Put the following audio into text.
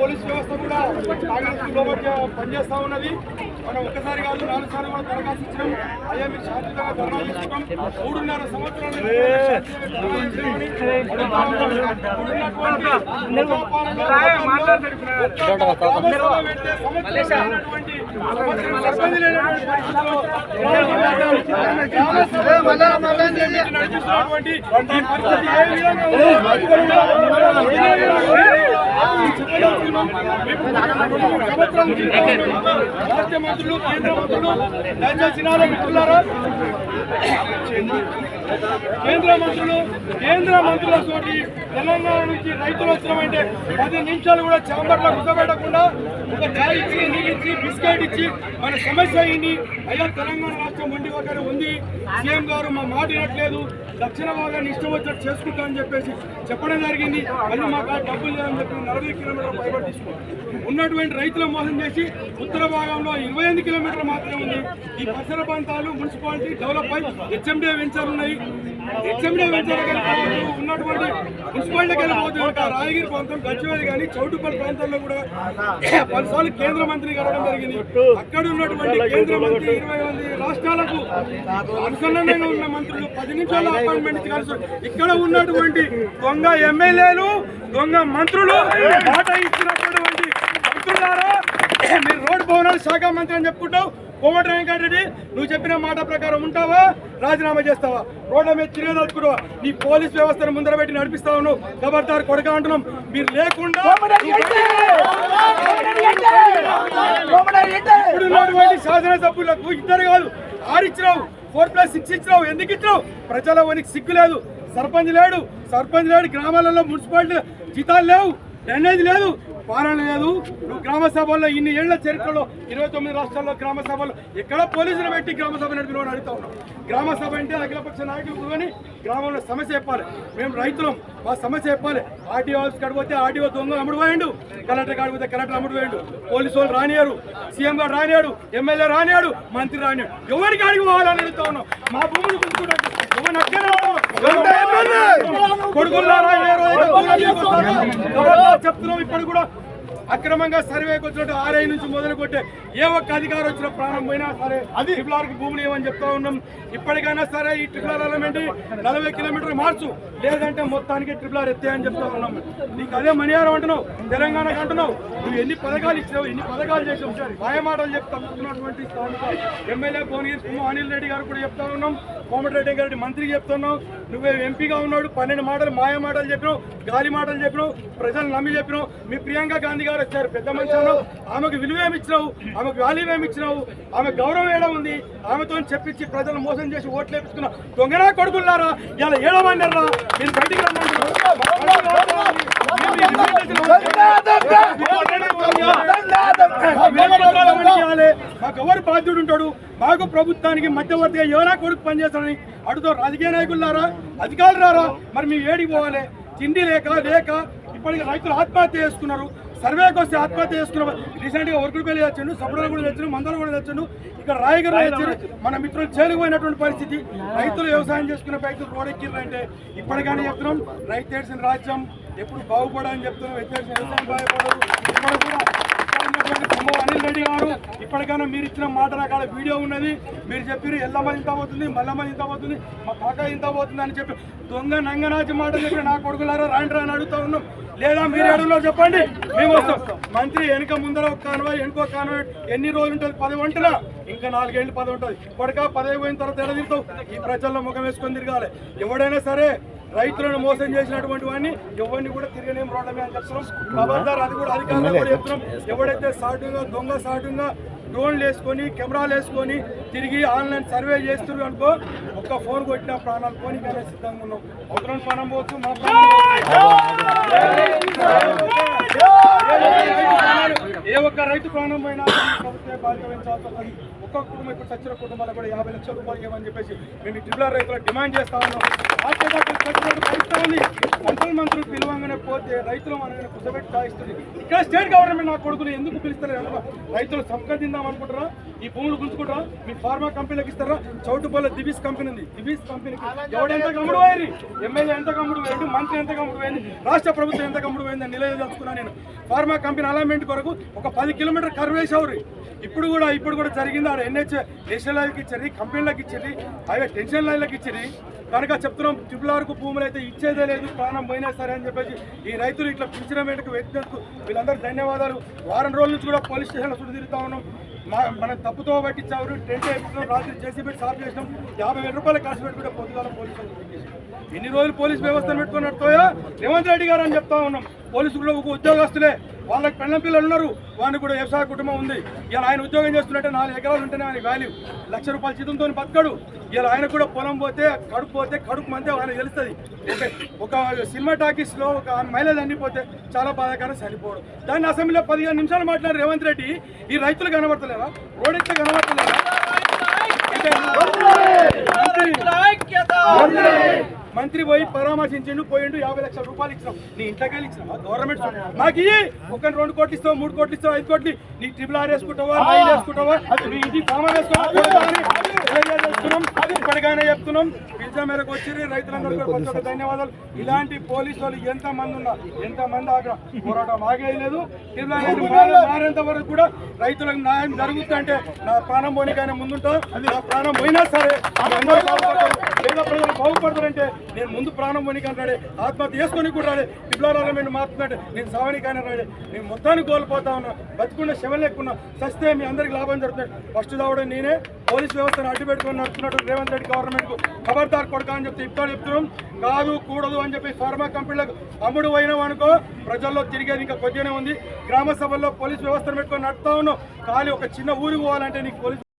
Police వ్యవస్థ కూడా కాంగ్రెస్ లోపల పనిచేస్తా ఉన్నది. మనం ఒక్కసారి కాదు నాలుగు సార్లు కూడా దరఖాస్తు ఇచ్చినాం. అయ్యా మీరు శాంతియుతంగా ధర్నా చేసుకున్నాం మూడున్నర సంవత్సరాలు ధర్నా చేసినామని నడిపిస్తున్నటువంటి ఈ పరిస్థితి ఏ విధంగా రాష్ట్ర మంత్రులు కేంద్ర మంత్రులు దయచేసి మిత్రులారా కేంద్ర మంత్రులు కేంద్ర మంత్రుల తోటి తెలంగాణ నుంచి రైతులు వచ్చినామంటే పది నిమిషాలు కూడా చాంబర్లో కుదబెట్టకుండా ఒక చాయ్ ఇచ్చి నీళ్ళు ఇచ్చి బిస్కెట్ ఇచ్చి మన సమస్య అయింది. అయ్యా తెలంగాణ రాష్ట్రం మండి ఒకరు ఉంది. సీఎం గారు మా మాట వినట్లేదు. దక్షిణ భాగాన్ని ఇష్టం వచ్చినట్టు చేసుకుంటా అని చెప్పేసి చెప్పడం జరిగింది. మళ్ళీ మాకు డబ్బులు లేదని చెప్పి నలభై కిలోమీటర్ల పైబడి తీసుకోవాలి ఉన్నటువంటి రైతుల మోసం చేసి ఉత్తర భాగంలో ఇరవై ఐదు కిలోమీటర్లు మాత్రమే ఉంది. ఈ పరిసర ప్రాంతాలు మున్సిపాలిటీ డెవలప్ అయి హెచ్ఎండే వెంచర్ ఉన్నాయి హెచ్ఎండిఏ వెంచర్ ఉన్నటువంటి మున్సిపాలిటీకి వెళ్ళిపోవచ్చు రాయగిరి ప్రాంతం గచ్చివేది కానీ చౌటుపల్లి ప్రాంతాల్లో కూడా పలుసార్లు కేంద్ర మంత్రి కలవడం జరిగింది. అక్కడ ఉన్నటువంటి కేంద్ర మంత్రి ఇరవై మంది రాష్ట్రాలకు అనుసంధానంగా ఉన్న మంత్రులు పది నిమిషాల అపాయింట్మెంట్ కలిసి ఇక్కడ ఉన్నటువంటి దొంగ ఎమ్మెల్యేలు దొంగ మంత్రులు మాట ఇచ్చినటువంటి మంత్రులారా మీరు రోడ్డు భవనాల శాఖ మంత్రి అని చెప్పుకుంటావు కోమటి వెంకటరెడ్డి నువ్వు చెప్పిన మాట ప్రకారం ఉంటావా? రాజీనామా చేస్తావా? రోడ్ల మీద తిరగదలుచుకుంటావా నీ పోలీస్ వ్యవస్థను ముందర పెట్టి నడిపిస్తా ఉన్నావు. ఖబర్దార్ కొడక అంటున్నాం. మీరు లేకుండా శాసనసభ్యులకు ఇద్దరు కాదు ఆరు ఇచ్చినావు. ఫోర్ ప్లస్ సిక్స్ ఇచ్చినావు. ఎందుకు ఇచ్చినావు? ప్రజల వనికి సిగ్గు లేదు. సర్పంచ్ లేడు. సర్పంచ్ లేడు. గ్రామాలలో మున్సిపాలిటీ జీతాలు లేవు. అనేది లేదు పాలన లేదు. నువ్వు గ్రామ సభల్లో ఇన్ని ఏళ్ళ చరిత్రలో ఇరవై తొమ్మిది రాష్ట్రాల్లో గ్రామ సభలు ఎక్కడ పోలీసులు పెట్టి గ్రామ సభ నడిపిన అడుగుతా ఉన్నాం గ్రామ సభ అంటే అఖిలపక్ష నాయకులు కూర్చొని గ్రామంలో సమస్య చెప్పాలి. మేము రైతులం. మా సమస్య చెప్పాలి. ఆర్టీఓ ఆఫీస్ కడిపోతే ఆర్టీఓ దొంగ అమ్ముడు పోయిండు. కలెక్టర్ కాడిపోతే కలెక్టర్ అమ్ముడు పోయిండు. పోలీసు వాళ్ళు రానియారు సీఎం గారు రానియాడు ఎమ్మెల్యే రానియాడు మంత్రి రానియాడు ఎవరికి అడిగి పోవాలని అడుగుతా ఉన్నాం మా భూములు కొడుకున్నారా చెప్తున్నాం ఇప్పుడు కూడా అక్రమంగా సర్వేకి వచ్చినట్టు ఆర్ఐ నుంచి మొదలు కొట్టే ఏ ఒక్క అధికారం వచ్చిన ప్రాణం పోయినా సరే అది. ట్రిపుల్ భూములు ఏమని చెప్తా ఉన్నాం. ఇప్పటికైనా సరే ఈ ట్రిపుల్ ఆర్ ఎలిమెంట్ నలభై కిలోమీటర్ మార్చు. లేదంటే మొత్తానికి ట్రిపుల్ ఆర్ ఎత్తే అని చెప్తా ఉన్నాం. నీకు అదే మణిహారం అంటున్నావు తెలంగాణకు అంటున్నావు. నువ్వు ఎన్ని పథకాలు ఇచ్చినావు ఎన్ని పథకాలు చేసావు మాయ మాటలు చెప్తా ఉన్నటువంటి ఎమ్మెల్యే భువనగిరి సింహ అనిల్ రెడ్డి గారు కూడా చెప్తా ఉన్నాం. కోమటిరెడ్డి గారి మంత్రికి చెప్తున్నావు. నువ్వే ఎంపీగా ఉన్నాడు పన్నెండు మాటలు మాయ మాటలు చెప్పినావు గాలి మాటలు చెప్పినావు ప్రజలు నమ్మి చెప్పినావు. మీ ప్రియాంక గాంధీ గారు వచ్చారు పెద్ద మనిషి ఆమెకు విలువ ఏమి ఇచ్చినావు ఆమెకు వాల్యూ ఏమి ఇచ్చినావు ఆమె గౌరవం ఏడ ఉంది? ఆమెతో చెప్పించి ప్రజలు మోసం చేసి ఓట్లు వేపించుకున్న దొంగనా కొడుకున్నారా ఇలా ఏడమన్నారా మీరు బయటికి మాకు ఎవరు బాధ్యుడు ఉంటాడు? మాకు ప్రభుత్వానికి మధ్యవర్తిగా ఎవరా కొడుకు పనిచేస్తారని అడుగుతో రాజకీయ నాయకులారా అధికారులు రారా మరి మేము ఏడికి పోవాలి? తిండి లేక లేక ఇప్పటికి రైతులు ఆత్మహత్య చేసుకున్నారు. సర్వేకి వస్తే ఆత్మహత్య చేసుకున్న. రీసెంట్గా వర్కులపల్లి తెచ్చిండు సబ్బుడ కూడా తెచ్చిండు మందలు కూడా తెచ్చిండు ఇక్కడ రాయగారు తెచ్చారు మన మిత్రులు చేరుకుపోయినటువంటి పరిస్థితి. రైతులు వ్యవసాయం చేసుకున్న రైతులు రోడ్ ఎక్కిర్రంటే ఇప్పటికైనా చెప్తున్నాం. రైతు ఏడ్చిన రాజ్యం ఎప్పుడు బాగుపడని చెప్తున్నాం. వ్యత్యాసం వ్యవసాయం బాగుపడదు. ఇక్కడ కూడా అనిల్ రెడ్డి గారు ఇప్పటికైనా మీరు ఇచ్చిన మాట రకాల వీడియో ఉన్నది. మీరు చెప్పారు ఎల్లమ్మ ఇంత పోతుంది మల్లమ్మ ఇంత పోతుంది మా కాక ఇంత పోతుంది అని చెప్పి దొంగ నంగనాచి మాట చెప్పి నా కొడుకులారా రాండ్రా అని అడుగుతా ఉన్నాం. లేదా మీరు అడుగులో చెప్పండి. మేము వస్తాం. మంత్రి వెనుక ముందర ఒక కాన్వాయ్ వెనుక కాన్వాయ్. ఎన్ని రోజులు ఉంటుంది? పది వంటనా ఇంకా నాలుగేళ్ళు పది ఉంటుంది. కొడక పదవి పోయిన తర్వాత ఎడ తిరుగుతావు? ఈ ప్రజల్లో ముఖం వేసుకొని తిరగాలి. ఎవడైనా సరే రైతులను మోసం చేసినటువంటి వాడిని ఎవరిని కూడా తిరగనేం రోడ్డమే అని చెప్తున్నాం. అది కూడా అధికారులు కూడా చెప్తున్నాం. ఎవడైతే సాటుగా దొంగ సాటుగా డ్రోన్లు వేసుకొని కెమెరాలు వేసుకొని తిరిగి ఆన్లైన్ సర్వే చేస్తున్నారు అనుకో ఒక్క ఫోన్ కొట్టిన ప్రాణాలు పోనీ కానీ సిద్ధంగా ఉన్నాం. అవతల ప్రాణం పోవచ్చు మా ఏ ఒక్క రైతు ప్రాణం పోయినా ప్రభుత్వమే బాధ్యత వహించాల్సి వస్తుంది. ఒక్కొక్క కుటుంబం ఇప్పుడు చచ్చిన కుటుంబాలకు కూడా యాభై లక్షల రూపాయలు ఇవ్వమని చెప్పేసి మేము ఈ ట్రిపుల్ రైతులకు డిమాండ్ చేస్తా ఉన్నాం రాష్ట్ర పార్టీ చచ్చినట్టు భరిస్తా ఉంది సెంట్రల్ మంత్రులు పిలవంగానే పోతే రైతులు మనల్ని కుసబెట్టి సాగిస్తుంది ఇక్కడ స్టేట్ గవర్నమెంట్ నా కొడుకుని ఎందుకు పిలుస్తారు రైతులు సంపద అనుకుంటారా ఈ భూములు గుంజుకుంటారా మీ ఫార్మా కంపెనీలకు ఇస్తారా? చౌటుపల్లి దివీస్ కంపెనీ ఉంది దివీస్ కంపెనీకి ఎవడెంత ఎంత పోయింది? ఎమ్మెల్యే ఎంత గమ్ముడు పోయింది మంత్రి ఎంత గమ్ముడు పోయింది? రాష్ట్ర ప్రభుత్వం ఎంత గమ్ముడు పోయింది అని నిలదలుచుకున్నా నేను. ఫార్మా కంపెనీ అలైన్మెంట్ కొరకు ఒక పది కిలోమీటర్ కర్వేసేవారు ఇప్పుడు కూడా ఇప్పుడు కూడా జరిగింది. ఆడ ఎన్హెచ్ నేషనల్ హైవేకి ఇచ్చేది కంపెనీలకు ఇచ్చేది హైవే టెన్షన్ లైన్లకు ఇచ్చేది కనుక చెప్తున్నాం ట్రిపుల్ ఆర్కు భూములు అయితే ఇచ్చేదే లేదు ప్రాణం పోయినా సరే అని చెప్పేసి ఈ రైతులు ఇట్లా పిలిచిన వెంటకు వ్యక్తులకు వీళ్ళందరూ ధన్యవాదాలు. వారం రోజుల నుంచి కూడా పోలీస్ స్టేషన్లో చుట్టూ తిరుగుతా ఉన్నాం. మనం తప్పుతో పట్టించారు. టెంట్ వేయించాం రాత్రి చేసి పెట్టి సాఫ్ చేసినాం. యాభై వేల రూపాయలు ఖర్చు పెట్టుకుంటే పొద్దుగాల పోలీసులు ఎన్ని రోజులు పోలీస్ వ్యవస్థను పెట్టుకుని రేవంత్ రెడ్డి గారు అని చెప్తా ఉన్నాం. పోలీసులు ఒక ఉద్యోగస్తులే వాళ్ళకి పెళ్ళ పిల్లలు ఉన్నారు వాడిని కూడా వ్యవసాయ కుటుంబం ఉంది ఇలా ఆయన ఉద్యోగం చేస్తున్నట్టే నాలుగు ఎకరాలు ఉంటేనే ఆయన వాల్యూ లక్ష రూపాయల జీతంతో బతకడు ఇలా ఆయన కూడా పొలం పోతే కడుపు పోతే కడుపు మంతే ఆయన తెలుస్తుంది ఓకే ఒక సినిమా టాకీస్లో ఒక మహిళలు అన్నిపోతే చాలా బాధాకరం చనిపోవడం దాన్ని అసెంబ్లీలో పదిహేను నిమిషాలు మాట్లాడి రేవంత్ రెడ్డి ఈ రైతులు కనబడతలేరా రోడ్ ఎక్కితే కనబడతలేరా మంత్రి- పోయి పరామర్శించిండు పోయిండు యాభై లక్షల రూపాయలు ఇచ్చినాం. నీ ఇంట్లోకి ఇచ్చినావా? గవర్నమెంట్ మాకు ఇయ్యి. ఒక రెండు కోట్లు ఇస్తావు మూడు కోట్లు ఇస్తావు ఐదు కోట్లు నీ ట్రిపుల్ ఆర్ వేసుకుంటావా వేసుకుంటావా? నీ వేసుకుంటాం ఇప్పటికైనా చెప్తున్నాం. పిలిచా మేరకు వచ్చి రైతులందరూ కూడా ప్రతి ఒక్క ధన్యవాదాలు. ఇలాంటి పోలీసు వాళ్ళు ఎంత మంది ఉన్నా ఎంత మంది అక్కడ పోరాటం ఆగేయలేదు మారేంత వరకు కూడా రైతులకు న్యాయం జరుగుతుందంటే నా ప్రాణం పోనీకైనా ముందుంటా. నా ప్రాణం పోయినా సరే పేద ప్రజలు బాగుపడతారంటే నేను ముందు ప్రాణం పోనీకి అంటాడే ఆత్మహత్య చేసుకొని కూడా రాడే. విప్లవాల నేను మారుతుందంటే నేను సావనికైనా రాడే. నేను మొత్తాన్ని కోల్పోతా ఉన్నా బతుకున్న శవం లేకున్నా సస్తే మీ అందరికి లాభం జరుగుతుంది. ఫస్ట్ చావడం నేనే పోలీస్ వ్యవస్థను అడ్డు పెట్టుకొని నడుస్తున్నట్టు రేవంత్ రెడ్డి గవర్నమెంట్కు ఖబర్దార్ కొడక అని చెప్తే ఇప్పుడు చెప్తున్నాం. కాదు కూడదు అని చెప్పి ఫార్మా కంపెనీలకు అమ్ముడు పోయినాం అనుకో ప్రజల్లో తిరిగేది ఇంకా కొద్దిగానే ఉంది. గ్రామ సభల్లో పోలీస్ వ్యవస్థను పెట్టుకొని నడుస్తా ఉన్నాం. ఖాళీ ఒక చిన్న ఊరికి పోవాలంటే నీకు పోలీస్